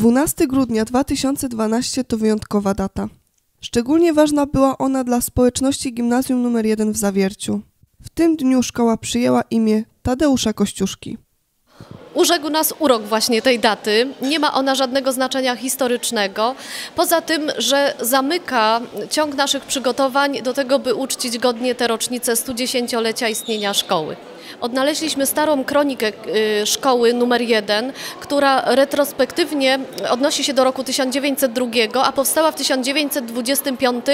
12 grudnia 2012 to wyjątkowa data. Szczególnie ważna była ona dla społeczności Gimnazjum nr 1 w Zawierciu. W tym dniu szkoła przyjęła imię Tadeusza Kościuszki. Urzekł nas urok właśnie tej daty. Nie ma ona żadnego znaczenia historycznego. Poza tym, że zamyka ciąg naszych przygotowań do tego, by uczcić godnie tę rocznicę 110-lecia istnienia szkoły. Odnaleźliśmy starą kronikę y, szkoły numer 1, która retrospektywnie odnosi się do roku 1902, a powstała w 1925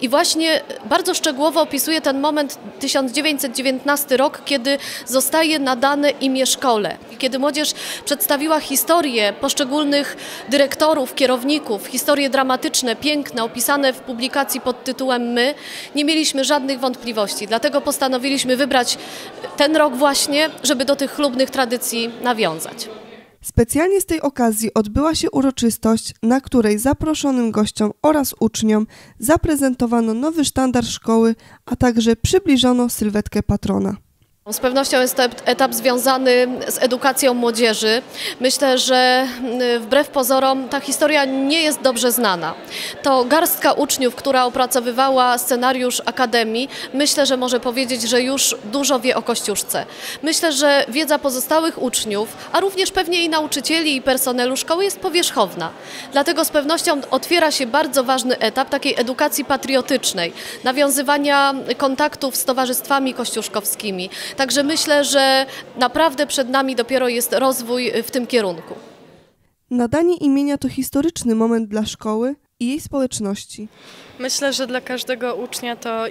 i właśnie bardzo szczegółowo opisuje ten moment 1919 rok, kiedy zostaje nadane imię szkole. Kiedy młodzież przedstawiła historię poszczególnych dyrektorów, kierowników, historie dramatyczne, piękne, opisane w publikacji pod tytułem My, nie mieliśmy żadnych wątpliwości. Dlatego postanowiliśmy wybrać ten rok właśnie, żeby do tych chlubnych tradycji nawiązać. Specjalnie z tej okazji odbyła się uroczystość, na której zaproszonym gościom oraz uczniom zaprezentowano nowy sztandar szkoły, a także przybliżono sylwetkę patrona. Z pewnością jest to etap związany z edukacją młodzieży. Myślę, że mm, wbrew pozorom ta historia nie jest dobrze znana. To garstka uczniów, która opracowywała scenariusz Akademii, myślę, że może powiedzieć, że już dużo wie o Kościuszce. Myślę, że wiedza pozostałych uczniów, a również pewnie i nauczycieli i personelu szkoły jest powierzchowna. Dlatego z pewnością otwiera się bardzo ważny etap takiej edukacji patriotycznej, nawiązywania kontaktów z towarzystwami kościuszkowskimi, Także myślę, że naprawdę przed nami dopiero jest rozwój w tym kierunku. Nadanie imienia to historyczny moment dla szkoły i jej społeczności. Myślę, że dla każdego ucznia to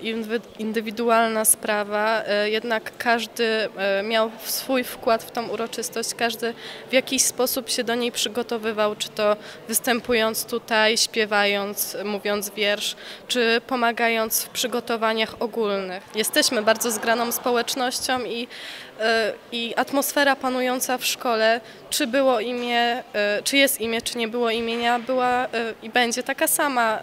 indywidualna sprawa, e, jednak każdy e, miał swój wkład w tą uroczystość, każdy w jakiś sposób się do niej przygotowywał, czy to występując tutaj, śpiewając, mówiąc wiersz, czy pomagając w przygotowaniach ogólnych. Jesteśmy bardzo zgraną społecznością i, e, i atmosfera panująca w szkole, czy było imię, czy jest imię, czy nie było imienia, była i będzie taka sama.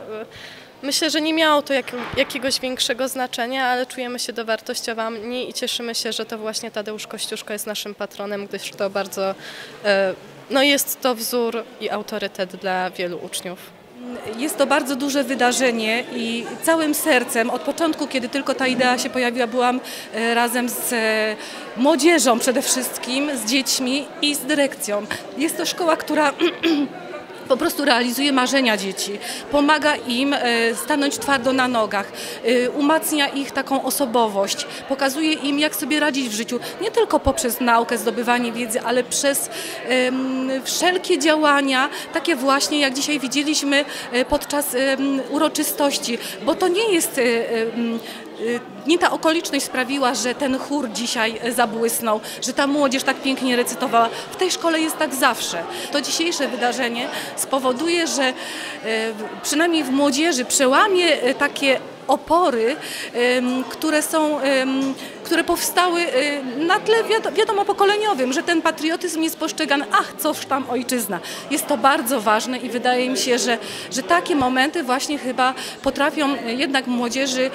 Myślę, że nie miało to jak, jakiegoś większego znaczenia, ale czujemy się dowartościowani i cieszymy się, że to właśnie Tadeusz Kościuszko jest naszym patronem, gdyż to bardzo, e, no jest to wzór i autorytet dla wielu uczniów. Jest to bardzo duże wydarzenie i całym sercem, od początku, kiedy tylko ta idea się pojawiła, byłam e, razem z e, młodzieżą przede wszystkim, z dziećmi i z dyrekcją. Jest to szkoła, która po prostu realizuje marzenia dzieci, pomaga im e, stanąć twardo na nogach, e, umacnia ich taką osobowość, pokazuje im, jak sobie radzić w życiu, nie tylko poprzez naukę, zdobywanie wiedzy, ale przez wszelkie działania, takie właśnie jak dzisiaj widzieliśmy e, podczas uroczystości, bo to nie jest nie ta okoliczność sprawiła, że ten chór dzisiaj zabłysnął, że ta młodzież tak pięknie recytowała. W tej szkole jest tak zawsze. To dzisiejsze wydarzenie spowoduje, że y, przynajmniej w młodzieży przełamie y, takie opory, które są, które powstały na tle wiadomo pokoleniowym, że ten patriotyzm jest postrzegany, ach, coż tam ojczyzna. Jest to bardzo ważne i wydaje mi się, że, że takie momenty właśnie chyba potrafią jednak młodzieży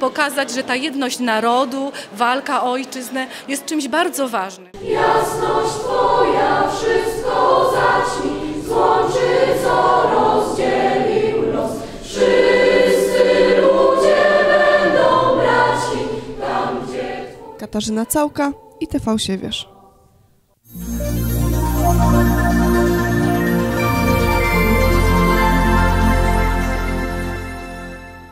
pokazać, że ta jedność narodu, walka o ojczyznę jest czymś bardzo ważnym. Jasność Twoja wszystko zaćmi, Katarzyna Całka i TV Siewierz.